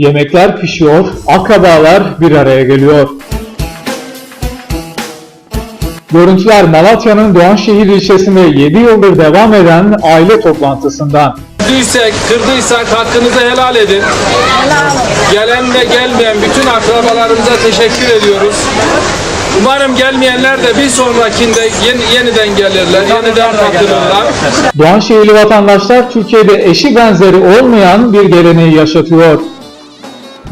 Yemekler pişiyor, akrabalar bir araya geliyor. Görüntüler Malatya'nın Doğanşehir ilçesinde 7 yıldır devam eden aile toplantısından. Üzdüysek, kırdıysak hakkınızı helal edin. Gelen ve gelmeyen bütün akrabalarımıza teşekkür ediyoruz. Umarım gelmeyenler de bir sonrakinde yeni- yeniden gelirler, yeniden katılırlar. Doğanşehirli vatandaşlar Türkiye'de eşi benzeri olmayan bir geleneği yaşatıyor.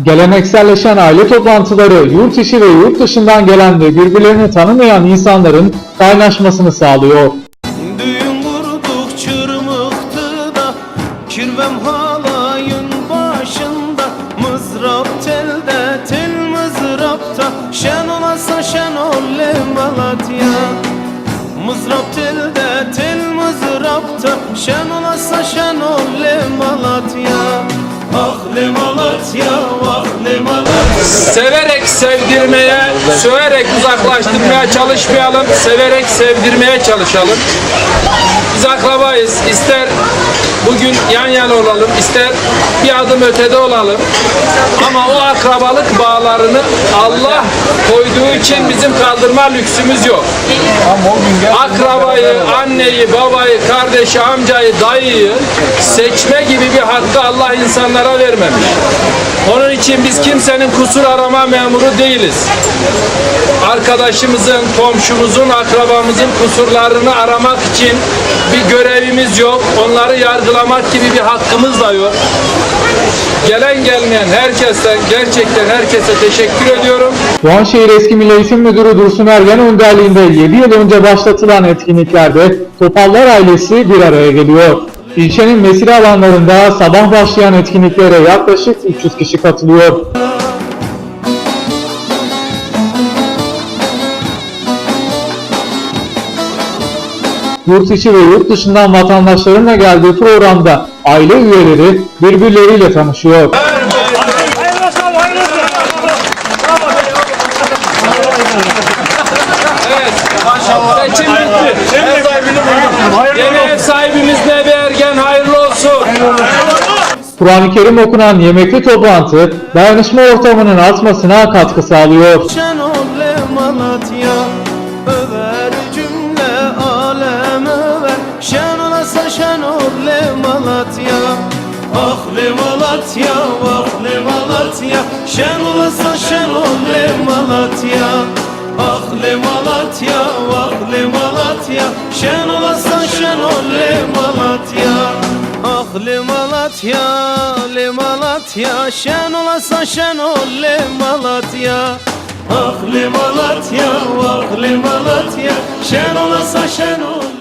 Gelenekselleşen aile toplantıları yurt içi ve yurt dışından gelen ve birbirlerini tanımayan insanların kaynaşmasını sağlıyor. Düğün kurduk çırmıktı da Kirvem halayın başında. Mızrap telde tel mızrapta Şen olasa şen olle Malatya. Mızrap telde tel mızrapta Şen olasa şen olle Malatya le Malatya, ah le Malatya Severek sevdirmeye, söverek uzaklaştırmaya çalışmayalım, severek sevdirmeye çalışalım. Biz ister bugün yan yana olalım, ister bir adım ötede olalım. Ama o akrabalık bağlarını Allah koyduğu için bizim kaldırma lüksümüz yok. Akrabayı, anneyi, babayı, kardeşi, amcayı, dayıyı seçme gibi bir hakkı Allah insanlara vermemiş. Onun için biz kimsenin kusur arama memuru değiliz. Arkadaşımızın, komşumuzun, akrabamızın kusurlarını aramak için bir görevimiz yok. Onları yargılamak gibi bir hakkımız da yok. Gelen gelmeyen herkesten, gerçekten herkese teşekkür ediyorum. Doğanşehir Eski Milli Eğitim Müdürü Dursun Ergen önderliğinde 7 yıl önce başlatılan etkinliklerde Topallar ailesi bir araya geliyor. İlçenin mesire alanlarında sabah başlayan etkinliklere yaklaşık 300 kişi katılıyor. Yurt içi ve yurt dışından vatandaşların da geldiği programda aile üyeleri birbirleriyle tanışıyor. Evet, seçim bitti. Ev sahibini buldum. Yeni ev sahibimiz olsun. Kur'an-ı Kerim okunan yemekli toplantı dayanışma ortamının artmasına katkı sağlıyor. Malatya cümle alem över. Şen olasa şen olle Malatya Ah le Malatya, ah le Malatya. Şen olasa şen Malatya Ah le Malatya, ah le Malatya. Malatya Le Malatya, le Malatya Şen olasa şen olle Malatya. Ah le Malatya, ah le Malatya Şen olasa şen ol